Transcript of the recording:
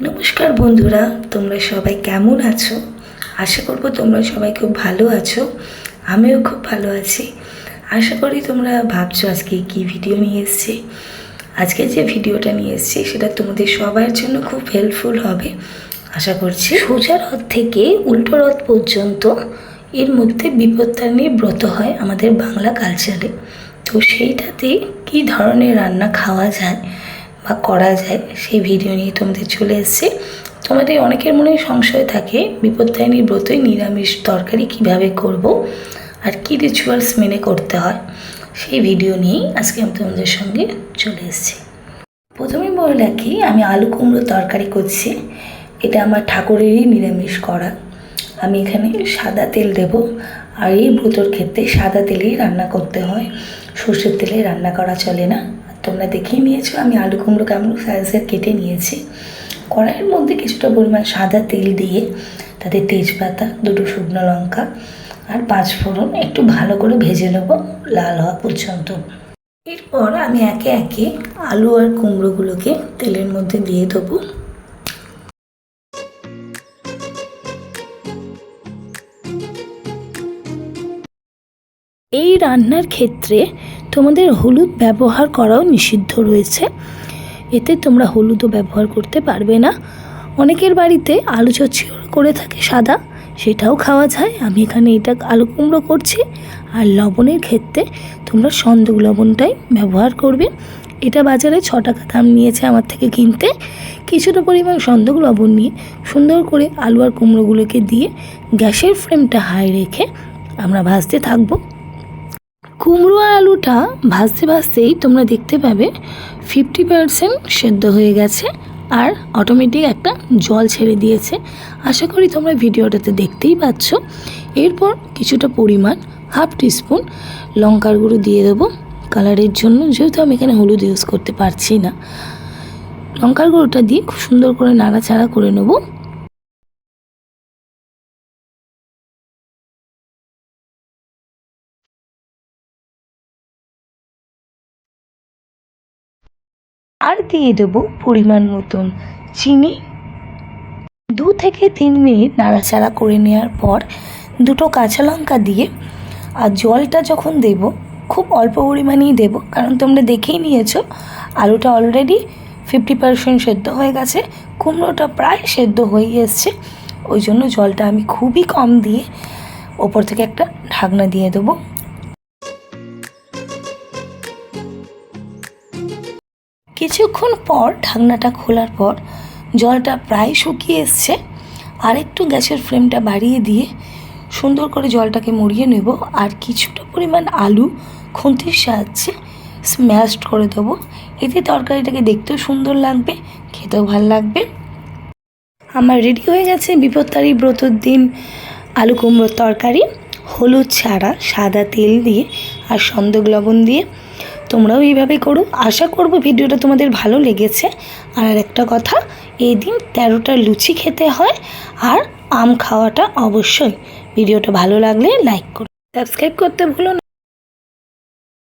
নমস্কার বন্ধুরা, তোমরা সবাই কেমন আছো? আশা করব তোমরা সবাই খুব ভালো আছো, আমিও খুব ভালো আছি। আশা করি তোমরা ভাবছ আজকে কি ভিডিও নিয়ে এসেছি। আজকে যে ভিডিওটা নিয়ে এসেছি, সেটা তোমাদের সবার জন্য খুব হেল্পফুল হবে। আশা করছি সোজা রথ থেকে উল্টো রথ পর্যন্ত এর মধ্যে বিপত্তারিণী ব্রত হয় আমাদের বাংলা কালচারে তো সেইটাতে কী ধরনের রান্না খাওয়া যায় বা করা যায়, সেই ভিডিও নিয়ে তোমাদের চলে এসেছে। তোমাদের অনেকের মনে সংশয় থাকে, বিপত্তারিণী ব্রতই নিরামিষ তরকারি কীভাবে করব আর কী রিচুয়ালস মেনে করতে হয়, সেই ভিডিও নিয়েই আজকে আমি তোমাদের সঙ্গে চলে এসেছি। প্রথমে বলে রাখি, আমি আলু কুমড়ো তরকারি করছি, এটা আমার ঠাকুরেরই নিরামিষ করা। আমি এখানে সাদা তেল দেব, আর এই ব্রতর ক্ষেত্রে সাদা তেলেই রান্না করতে হয়, সর্ষের তেলে রান্না করা চলে না। তোমরা দেখেই নিয়েছো আমি আলু কুমড়ো কেমন সাইজের কেটে নিয়েছি। কড়াইয়ের মধ্যে কিছুটা পরিমাণ সাদা তেল দিয়ে তাতে তেজপাতা, দুটো শুকনো লঙ্কা আর পাঁচ ফোড়ন একটু ভালো করে ভেজে নেব লাল হওয়া পর্যন্ত। এরপর আমি একে একে আলু আর কুমড়োগুলোকে তেলের মধ্যে দিয়ে দেবো। এই রান্নার ক্ষেত্রে তোমাদের হলুদ ব্যবহার করাও নিষিদ্ধ রয়েছে। এতে তোমরা হলুদও ব্যবহার করতে পারবে না। অনেকের বাড়িতে আলু চচ্চড়ি করে থাকে সাদা, সেটাও খাওয়া যায়। আমি এখানে এটা আলু কুমড়ো করছি। আর লবণের ক্ষেত্রে তোমরা সন্দক লবণটাই ব্যবহার করবে। এটা বাজারে ছ টাকা দাম নিয়েছে আমার থেকে কিনতে। কিছুটা পরিমাণ সন্দক লবণ নিয়ে সুন্দর করে আলু আর কুমড়োগুলোকে দিয়ে গ্যাসের ফ্লেমটা হাই রেখে আমরা ভাজতে থাকব। কুমড়ো আলুটা ভাজতে ভাজতেই তোমরা দেখতে পাবে ফিফটি পারসেন্ট সেদ্ধ হয়ে গেছে আর অটোমেটিক একটা জল ছেড়ে দিয়েছে। আশা করি তোমরা ভিডিওটাতে দেখতেই পাচ্ছ। এরপর কিছুটা পরিমাণ হাফ টিস্পুন লঙ্কার গুঁড়ো দিয়ে দেবো। কালারের জন্য যেহেতু আমি এখানে হলুদ ইউজ করতে পারছি না। লঙ্কার গুঁড়োটা দিয়ে খুব সুন্দর করে নাড়াচাড়া করে নেব। আর দিয়ে দেবো পরিমাণ মতন চিনি। দু থেকে তিন মিনিট নাড়াচাড়া করে নেওয়ার পর দুটো কাঁচা লঙ্কা দিয়ে আর জলটা যখন দেব, খুব অল্প পরিমাণেই দেবো, কারণ তোমরা দেখেই নিয়েছো, আলুটা অলরেডি ফিফটি পারসেন্ট সেদ্ধ হয়ে গেছে, কুমড়োটা প্রায় সেদ্ধ হয়ে এসছে। ওই জন্য জলটা আমি খুবই কম দিয়ে ওপর থেকে একটা ঢাকনা দিয়ে দেবো। কিছুক্ষণ পর ঢাকনাটা খোলার পর জলটা প্রায় শুকিয়ে এসছে। আর একটু গ্যাসের ফ্লেমটা বাড়িয়ে দিয়ে সুন্দর করে জলটাকে মরিয়ে নেব। আর কিছুটা পরিমাণ আলু খুন্তির সাহায্যে স্ম্যাশড করে দেবো। এতে তরকারিটাকে দেখতেও সুন্দর লাগবে, খেতেও ভালো লাগবে। আমার রেডি হয়ে গেছে বিপত্তারি ব্রতর দিন আলু কুমড়োর তরকারি, হলুদ ছাড়া সাদা তেল দিয়ে আর সন্দক লবণ দিয়ে। তোমরাও এইভাবে করো। আশা করব ভিডিওটা তোমাদের ভালো লেগেছে। আর একটা কথা, এই দিন তেরোটা লুচি খেতে হয় আর আম খাওয়াটা অবশ্যই। ভিডিওটা ভালো লাগলে লাইক করো। সাবস্ক্রাইব করতে ভুলো না।